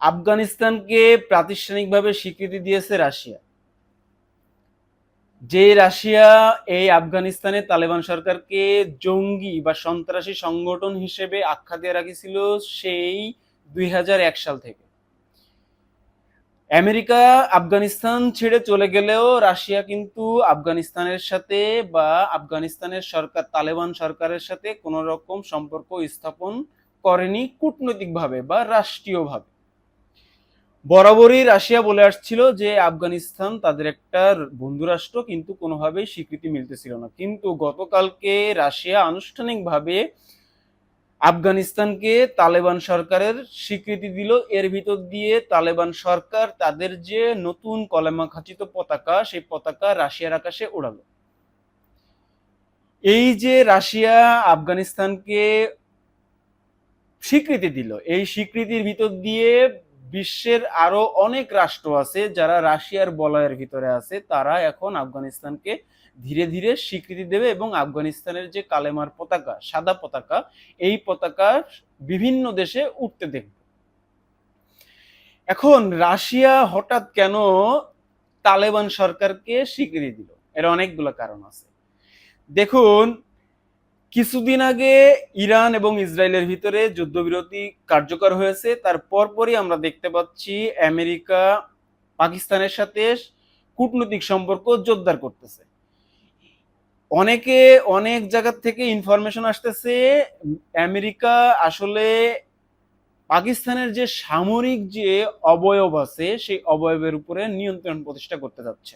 আফগানিস্তানকে প্রাতিষ্ঠানিকভাবে স্বীকৃতি দিয়েছে রাশিয়া। যে রাশিয়া এই আফগানিস্তানে তালেবান সরকারকে জঙ্গি বা সন্ত্রাসী সংগঠন হিসেবে আখ্যা দিয়ে রাখিছিল সেই দুই হাজার এক সাল থেকে। আমেরিকা আফগানিস্তান ছেড়ে চলে গেলেও রাশিয়া কিন্তু আফগানিস্তানের সাথে বা আফগানিস্তানের সরকার তালেবান সরকারের সাথে কোনো রকম সম্পর্ক স্থাপন করেনি কূটনৈতিকভাবে বা রাষ্ট্রীয়ভাবে। বরাবরই রাশিয়া বলে আসছিল যে আফগানিস্তান তাদের একটা বন্ধুরাষ্ট্র, কিন্তু কোনোভাবেই স্বীকৃতি মিলতেছিল না। কিন্তু গতকালকে রাশিয়া আনুষ্ঠানিকভাবে আফগানিস্তানকে তালেবান সরকারের স্বীকৃতি দিল। এর ভিতর দিয়ে তালেবান সরকার তাদের যে নতুন কলেমা খাচিত পতাকা, সেই পতাকা রাশিয়ার আকাশে উড়ালো এই যে রাশিয়া আফগানিস্তানকে স্বীকৃতি দিল, এই স্বীকৃতির ভিতর দিয়ে বিশ্বের আরও অনেক রাষ্ট্র আছে যারা রাশিয়ার বলয়ের ভিতরে আছে, তারা এখন আফগানিস্তানকে ধীরে ধীরে স্বীকৃতি দেবে এবং আফগানিস্তানের যে কালেমার পতাকা, সাদা পতাকা, এই পতাকা বিভিন্ন দেশে উঠতে দেখবে। এখন রাশিয়া হঠাৎ কেন তালেবান সরকারকে স্বীকৃতি দিল? এর অনেকগুলো কারণ আছে। দেখুন কিছুদিন আগে ইরান এবং ইসরায়েলের ভিতরে যুদ্ধবিরতি কার্যকর হয়েছে। তার পরপরই আমরা দেখতে পাচ্ছি আমেরিকা পাকিস্তানের সাথে কূটনৈতিক সম্পর্ক জোরদার করতেছে। অনেকে অনেক জায়গা থেকে ইনফরমেশন আসতেছে, আমেরিকা আসলে পাকিস্তানের যে সামরিক যে অবয়ব আছে, সেই অবয়বের উপরে নিয়ন্ত্রণ প্রতিষ্ঠা করতে যাচ্ছে।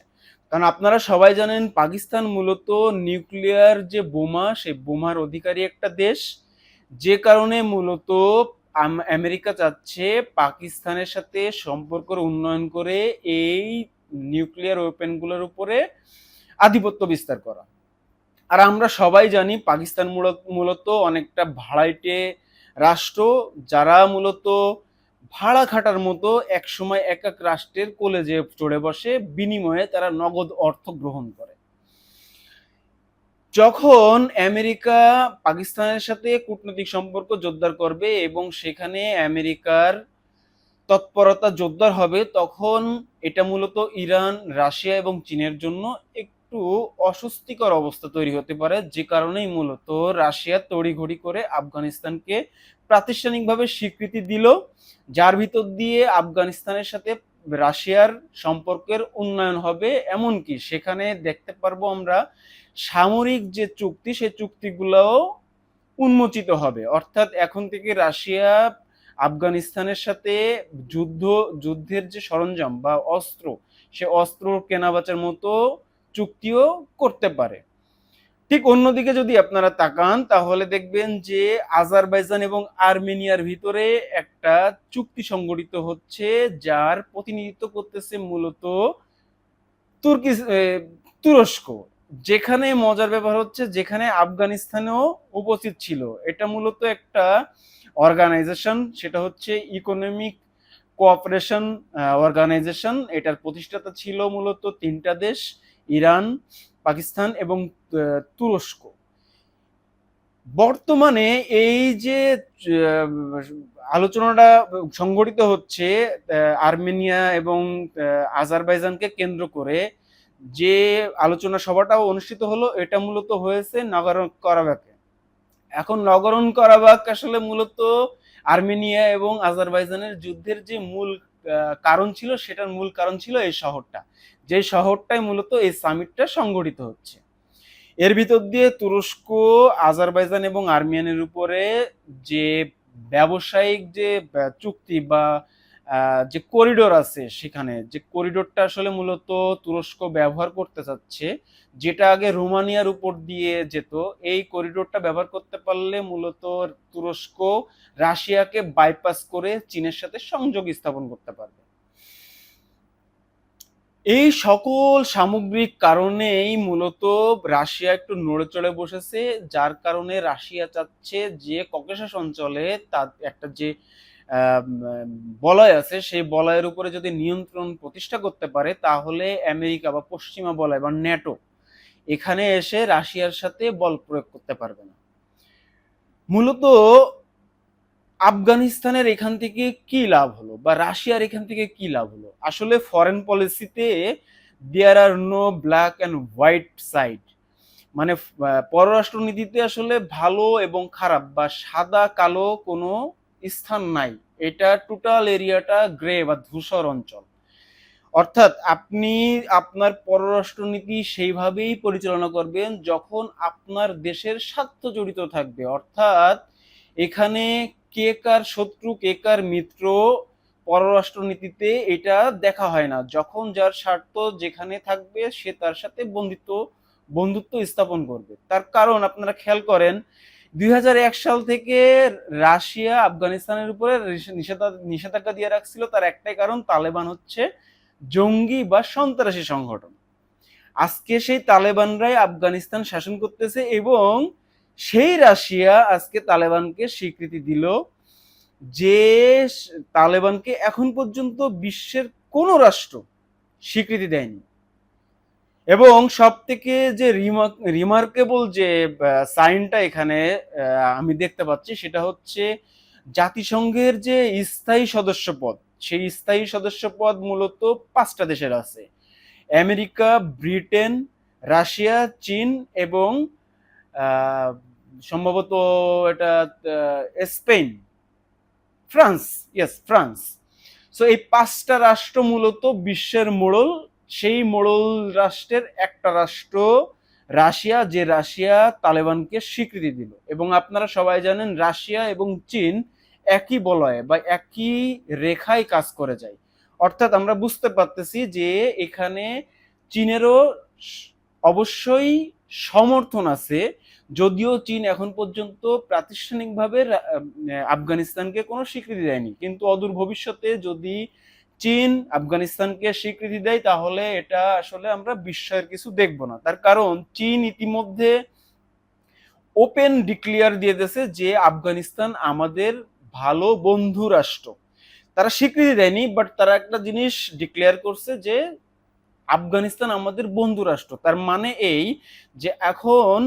কারণ আপনারা সবাই জানেন পাকিস্তান মূলত নিউক্লিয়ার যে বোমা, সেই বোমার অধিকারী একটা দেশ। যে কারণে মূলত আমেরিকা চাচ্ছে পাকিস্তানের সাথে সম্পর্ক উন্নয়ন করে এই নিউক্লিয়ার ওয়েপেনগুলোর উপরে আধিপত্য বিস্তার করা। আর আমরা সবাই জানি পাকিস্তান মূলত অনেকটা ভাড়াইটে রাষ্ট্র, যারা মূলত ভাড়া খাটার মতো এক সময় এক এক রাষ্ট্রের কলেজে চড়ে বসে, বিনিময়ে তারা নগদ অর্থ গ্রহণ করে। যখন আমেরিকা পাকিস্তানের সাথে কূটনৈতিক সম্পর্ক জোরদার করবে এবং সেখানে আমেরিকার তৎপরতা জোরদার হবে, তখন এটা মূলত ইরান, রাশিয়া এবং চীনের জন্য একটু অস্বস্তিকর অবস্থা তৈরি হতে পারে, যে কারণেই মূলত রাশিয়া তড়িঘড়ি করে আফগানিস্তানকে প্রাতিষ্ঠানিকভাবে স্বীকৃতি দিল, যার ভিতর দিয়ে আফগানিস্তানের সাথে রাশিয়ার সম্পর্কের উন্নয়ন হবে এমনকি সেখানে দেখতে পারব আমরা সামরিক যে চুক্তি, সে চুক্তিগুলোও উন্মোচিত হবে। অর্থাৎ এখন থেকে রাশিয়া আফগানিস্তানের সাথে যুদ্ধ, যুদ্ধের যে সরঞ্জাম বা অস্ত্র, সে অস্ত্র কেনাবেচার মতো চুক্তিও করতে পারে। ঠিক অন্যদিকে যদি আপনারা তাকান, তাহলে দেখবেন যে আজারবাইজান এবং আর্মেনিয়ার ভিতরে একটা চুক্তি সংগঠিত হচ্ছে, যার প্রতিনিধিত্ব করতেছে মূলত তুর্কি তুরস্ক, যেখানে মজার ব্যাপার হচ্ছে যেখানে আফগানিস্তানেও উপস্থিত ছিল। এটা মূলত একটা অর্গানাইজেশন, সেটা হচ্ছে ইকোনমিক কোঅপারেশন অর্গানাইজেশন। এটার প্রতিষ্ঠাতা ছিল মূলত তিনটা দেশ। ইরান, পাকিস্তান এবং তুরস্ক। বর্তমানে এই যে আলোচনাটা সংগঠিত হচ্ছে আর্মেনিয়া এবং আজারবাইজানকে কেন্দ্র করে, যে আলোচনা সভাটাও অনুষ্ঠিত হলো, এটা মূলত হয়েছে নগরন করাবাকে এখন নগরণ কারাবাক আসলে মূলত আর্মেনিয়া এবং আজারবাইজানের যুদ্ধের যে মূল কারণ ছিল, সেটার মূল কারণ ছিল এই শহরটা। যে শহরটাই মূলত এই সামিটটা সংগঠিত হচ্ছে। এর ভিতর দিয়ে তুরস্ক, আজারবাইজান এবং আর্মিয়ানের উপরে যে ব্যবসায়িক যে চুক্তি বা যে করিডোর আছে সেখানে, যে করিডোরটা আসলে মূলত তুরস্ক ব্যবহার করতে চাচ্ছে, যেটা আগে রোমানিয়ার উপর দিয়ে যেত, এই করিডোরটা ব্যবহার করতে পারলে মূলত তুরস্ক রাশিয়াকে বাইপাস করে চীনের সাথে সংযোগ স্থাপন করতে পারবে। এই সকল সামগ্রিক কারণেই মূলত রাশিয়া একটু নড়ে চড়ে বসেছে, যার কারণে রাশিয়া চাচ্ছে যে, ককেশাস অঞ্চলে তার একটা যে বলয় আছে, সেই বলয়ের উপরে যদি নিয়ন্ত্রণ প্রতিষ্ঠা করতে পারে, তাহলে আমেরিকা বা পশ্চিমা বলয় বা ন্যাটো এখানে এসে রাশিয়ার সাথে বল প্রয়োগ করতে পারবে না। মূলত আফগানিস্তানের এখান থেকে কি লাভ হলো বা রাশিয়ার এখান থেকে কি লাভ হলো? আসলে ফরেন পলিসিতে there are no black and white side মানে পররাষ্ট্রনীতিতে আসলে ভালো এবং খারাপ বা সাদা কালো কোনো স্থান নাই। এটা টোটাল এরিয়াটা গ্রে বা ধূসর অঞ্চল। অর্থাৎ আপনি আপনার পররাষ্ট্রনীতি সেইভাবেই পরিচালনা করবেন যখন আপনার দেশের স্বার্থ জড়িত থাকবে। অর্থাৎ এখানে কে কার শত্রু, কে কার মিত্র পররাষ্ট্রনীতিতে এটা দেখা হয় না। যখন যার স্বার্থ যেখানে থাকবে সে তার সাথে বন্ধুত্ব বন্ধুত্ব স্থাপন করবে। তার কারণ আপনারা খেয়াল করেন এক সাল থেকে রাশিয়া আফগানিস্তানের উপরে নিষেধা- নিষেধাজ্ঞা দিয়ে রাখছিল। তার একটাই কারণ, তালেবান হচ্ছে জঙ্গি বা সন্ত্রাসী সংগঠন। আজকে সেই তালেবানরাই আফগানিস্তান শাসন করতেছে এবং সেই রাশিয়া আজকে তালেবানকে স্বীকৃতি দিল যে তালেবানকে এখন পর্যন্ত বিশ্বের কোনো রাষ্ট্র স্বীকৃতি দেয়নি। এবং সব থেকে যে রিমার্কেবল যে সাইনটা এখানে আমি দেখতে পাচ্ছি সেটা হচ্ছে জাতিসংঘের যে স্থায়ী সদস্য পদ সেই স্থায়ী সদস্য পদ মূলত পাঁচটা দেশের আছে। আমেরিকা, ব্রিটেন, রাশিয়া, চীন এবং সম্ভবত এটা Spain, France yes France. So এই পাঁচটা রাষ্ট্র মূলত বিশ্বের মোড়ল সেই মোড়ল রাষ্ট্রের একটা রাষ্ট্র, রাশিয়া, যে রাশিয়া তালেবানকে স্বীকৃতি দিল। এবং আপনারা সবাই জানেন রাশিয়া এবং চীন একই বলয়ে বা একই রেখায় কাজ করে যায়। অর্থাৎ আমরা বুঝতে পারতেছি যে এখানে চীনেরও অবশ্যই সমর্থন আছে, যদিও চীন এখন পর্যন্ত প্রাতিষ্ঠানিকভাবে আফগানিস্তানকে কোনো স্বীকৃতি দেয়নি। কিন্তু অদূর ভবিষ্যতে যদি চীন আফগানিস্তানকে স্বীকৃতি দেয়, তাহলে এটা আসলে আমরা বিশ্বের কিছু দেখব না। তার কারণ, চীন ইতিমধ্যে ওপেন ডিক্লিয়ার দিয়ে দিয়েছে যে আফগানিস্তান আমাদের ভালো বন্ধু রাষ্ট্র। তারা স্বীকৃতি দেয়নি বাট তারা একটা জিনিস ডিক্লেয়ার করছে যে আফগানিস্তান আমাদের বন্ধু রাষ্ট্র। তার মানে এই যে এখন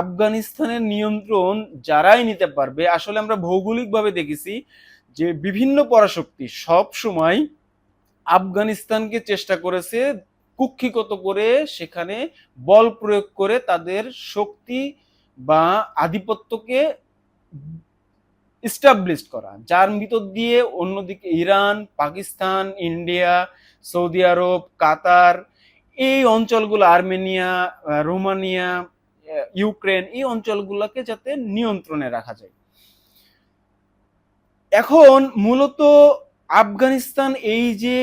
আফগানিস্তানের নিয়ন্ত্রণ যারাই নিতে পারবে, আসলে আমরা ভৌগোলিকভাবে দেখেছি যে বিভিন্ন পরাশক্তি সব সময় আফগানিস্তানকে চেষ্টা করেছে কুক্ষিগত করে সেখানে বল প্রয়োগ করে তাদের শক্তি বা আধিপত্যকে ইস্টাবলিশ করা। যার ভিতর দিয়ে অন্যদিকে Iran, Pakistan, India, Saudi Arab, Qatar, এই অঞ্চলগুলো আর্মেনিয়া, রোমানিয়া, ইউক্রেন, এই অঞ্চলগুলোকে যাতে নিয়ন্ত্রণে রাখা যায়। এখন মূলত আফগানিস্তান এই যে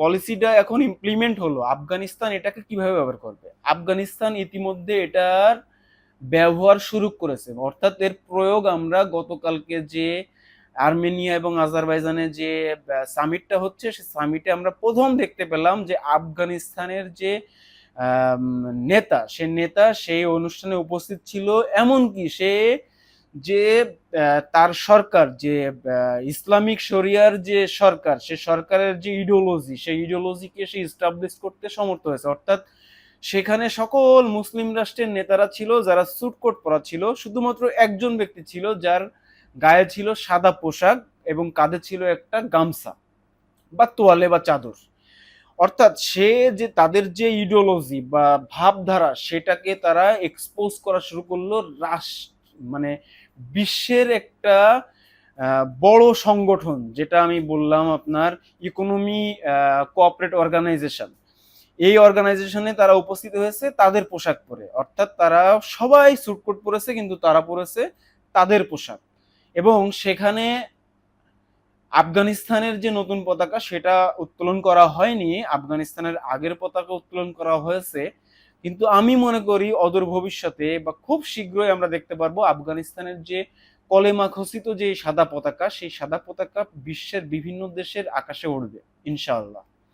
পলিসিটা এখন ইমপ্লিমেন্ট হলো, আফগানিস্তান এটাকে কীভাবে ব্যবহার করবে? আফগানিস্তান ইতিমধ্যে এটার ব্যবহার শুরু করেছে। অর্থাৎ এর প্রয়োগ আমরা গতকালকে যে আর্মেনিয়া এবং আজারবাইজানে যে সামিটটা হচ্ছে, সে সামিটে আমরা প্রথম দেখতে পেলাম যে আফগানিস্তানের যে নেতা, সে নেতা সেই অনুষ্ঠানে উপস্থিত ছিল। এমনকি সে যে তার সরকার, যে ইসলামিক শরিয়ার যে সরকার, সে সরকারের যে ইডিওলজি সেই ইডিওলজিকে সে ইস্টাবলিশ করতে সমর্থ হয়েছে। অর্থাৎ সেখানে সকল মুসলিম রাষ্ট্রের নেতারা ছিল, যারা সুটকোট পরা ছিল, শুধুমাত্র একজন ব্যক্তি ছিল, যার গায়ে ছিল সাদা পোশাক এবং কাঁধে ছিল একটা গামছা বা তোয়ালে বা চাদর। অর্থাৎ সে যে, তাদের যে ইডিওলজি বা ভাবধারা, সেটাকে তারা এক্সপোজ করা শুরু করল রাষ্ট্র মানে বিশ্বের একটা বড় সংগঠন, যেটা আমি বললাম আপনার ইকোনমি কোঅপারেট অর্গানাইজেশন এই অর্গানাইজেশনে তারা উপস্থিত হয়েছে, তাদের পোশাক পরে। অর্থাৎ তারা সবাই সুটকোট পরেছে, কিন্তু তারা পরেছে তাদের পোশাক। এবং সেখানে আফগানিস্তানের যে নতুন পতাকা, সেটা উত্তোলন করা হয়নি। আফগানিস্তানের আগের পতাকা উত্তোলন করা হয়েছে কিন্তু আমি মনে করি অদূর ভবিষ্যতে বা খুব শীঘ্রই আমরা দেখতে পারব আফগানিস্তানের যে কলেমা খসিত যে সাদা পতাকা, সেই সাদা পতাকা বিশ্বের বিভিন্ন দেশের আকাশে উঠবে ইনশাআল্লাহ।